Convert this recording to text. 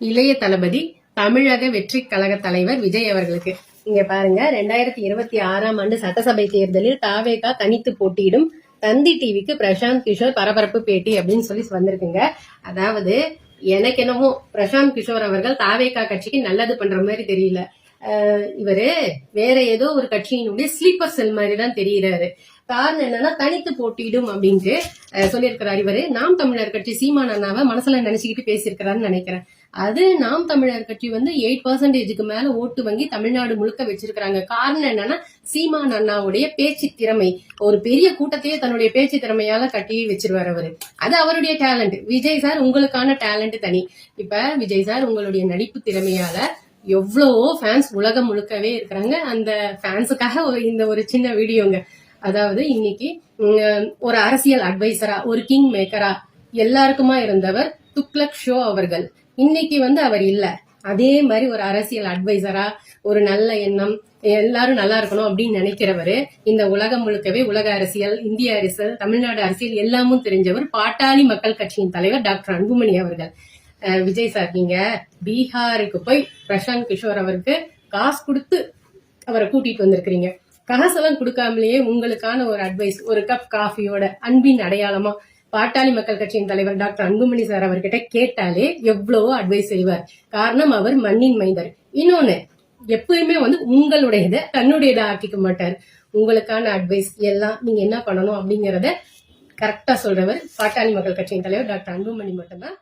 இளைய தளபதி தமிழக வெற்றி கழக தலைவர் விஜய் அவர்களுக்கு. இங்க பாருங்க ரெண்டாயிரத்தி இருபத்தி ஆறாம் ஆண்டு சட்டசபை தேர்தலில் தாவேகா தனித்து போட்டியிடும் தந்தி டிவிக்கு பிரசாந்த் கிஷோர் பரபரப்பு பேட்டி அப்படின்னு சொல்லி வந்திருக்குங்க. அதாவது எனக்கு என்னவோ பிரசாந்த் கிஷோர் அவர்கள் தாவேகா கட்சிக்கு நல்லது பண்ற மாதிரி தெரியல. இவரு வேற ஏதோ ஒரு கட்சியினுடைய ஸ்லீப்பர் செல் மாதிரி தான் தெரியுறாரு. காரணம் என்னன்னா தனித்து போட்டியிடும் அப்படின்ட்டு சொல்லியிருக்கிறார் இவரு. நாம் தமிழர் கட்சி சீமான் அண்ணாவை மனசுல நினைச்சுக்கிட்டு பேசியிருக்கிறாருன்னு நினைக்கிறேன். அது நாம் தமிழர் கட்சி வந்து எயிட் பர்சன்டேஜுக்கு மேல ஓட்டு வங்கி தமிழ்நாடு முழுக்க வச்சிருக்கிறாங்க. காரணம் என்னன்னா சீமான் அண்ணாவுடைய பேச்சு திறமை. ஒரு பெரிய கூட்டத்தையே தன்னுடைய பேச்சு திறமையால கட்டி வச்சிருவார் அவரு. அது அவருடைய டேலண்ட் விஜய் சார் உங்களுக்கான டேலண்ட் தனி. இப்ப விஜய் சார் உங்களுடைய நடிப்பு திறமையால எவ்வளவோ ஃபேன்ஸ் உலகம் முழுக்கவே இருக்கிறாங்க. அந்த ஃபேன்ஸுக்காக ஒரு இந்த ஒரு சின்ன வீடியோங்க. அதாவது இன்னைக்கு ஒரு அரசியல் அட்வைசரா ஒரு கிங் மேக்கரா எல்லாருக்குமா இருந்தவர் துக்லக் ஷோ அவர்கள். இன்னைக்கு வந்து அவர் இல்ல. அதே மாதிரி ஒரு அரசியல் அட்வைசரா ஒரு நல்ல எண்ணம் எல்லாரும் நல்லா இருக்கணும் அப்படின்னு நினைக்கிறவரு இந்த உலகம் முழுக்கவே உலக அரசியல் இந்திய அரசியல் தமிழ்நாடு அரசியல் எல்லாமும் தெரிஞ்சவர் பாட்டாளி மக்கள் கட்சியின் தலைவர் டாக்டர் அன்புமணி அவர்கள். விஜய் சார் நீங்க பீகாருக்கு போய் பிரசாந்த் கிஷோர் அவருக்கு காசு கொடுத்து அவரை கூட்டிட்டு வந்திருக்கிறீங்க. காசெல்லாம் கொடுக்காமலேயே உங்களுக்கான ஒரு அட்வைஸ் ஒரு கப் காஃபியோட அன்பின் அடையாளமா பாட்டாளி மக்கள் கட்சியின் தலைவர் டாக்டர் அன்புமணி சார் அவர்கிட்ட கேட்டாலே எவ்வளவோ அட்வைஸ் செய்வார். காரணம் அவர் மண்ணின் மைந்தர். இன்னொன்னு எப்பயுமே வந்து உங்களுடையதை தன்னுடையதை ஆக்கிக்க மாட்டார். உங்களுக்கான அட்வைஸ் எல்லாம் நீங்க என்ன பண்ணணும் அப்படிங்கறத கரெக்டா சொல்றவர் பாட்டாளி மக்கள் கட்சியின் தலைவர் டாக்டர் அன்புமணி மட்டும்தான்.